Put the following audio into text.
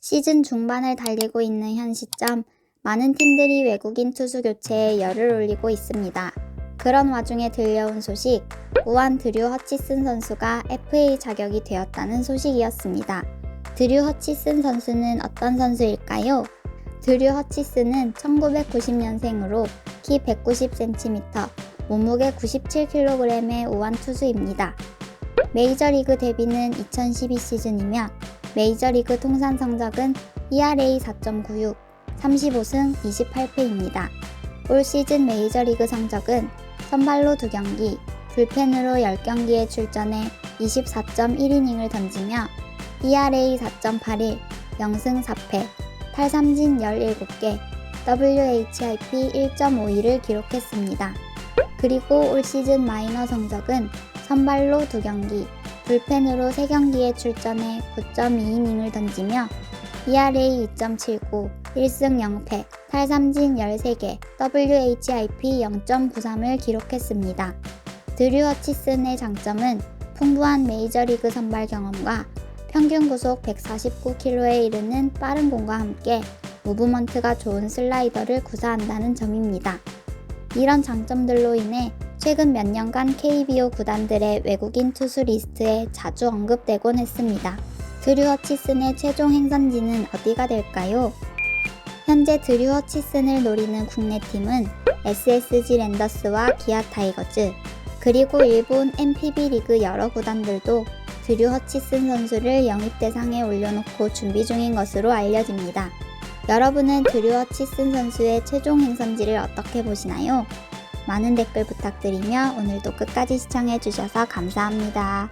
시즌 중반을 달리고 있는 현 시점, 많은 팀들이 외국인 투수 교체에 열을 올리고 있습니다. 그런 와중에 들려온 소식, 우한 드류 허치슨 선수가 FA 자격이 되었다는 소식이었습니다. 드류 허치슨 선수는 어떤 선수일까요? 드류 허치슨은 1990년생으로 키 190cm, 몸무게 97kg의 우한 투수입니다. 메이저리그 데뷔는 2012 시즌이며 메이저리그 통산 성적은 ERA 4.96, 35승 28패입니다. 올 시즌 메이저리그 성적은 선발로 2경기, 불펜으로 10경기에 출전해 24.1이닝을 던지며 ERA 4.81, 0승 4패, 8삼진 17개, WHIP 1.52를 기록했습니다. 그리고 올 시즌 마이너 성적은 선발로 2경기, 불펜으로 3경기에 출전해 9.2이닝을 던지며 ERA 2.79, 1승 0패, 8삼진 13개, WHIP 0.93을 기록했습니다. 드류 허치슨의 장점은 풍부한 메이저리그 선발 경험과 평균 구속 149km에 이르는 빠른 공과 함께 무브먼트가 좋은 슬라이더를 구사한다는 점입니다. 이런 장점들로 인해 최근 몇 년간 KBO 구단들의 외국인 투수 리스트에 자주 언급되곤 했습니다. 드류 허치슨의 최종 행선지는 어디가 될까요? 현재 드류 허치슨을 노리는 국내 팀은 SSG 랜더스와 기아 타이거즈, 그리고 일본 NPB 리그 여러 구단들도 드류 허치슨 선수를 영입 대상에 올려놓고 준비 중인 것으로 알려집니다. 여러분은 드류 허치슨 선수의 최종 행선지를 어떻게 보시나요? 많은 댓글 부탁드리며 오늘도 끝까지 시청해주셔서 감사합니다.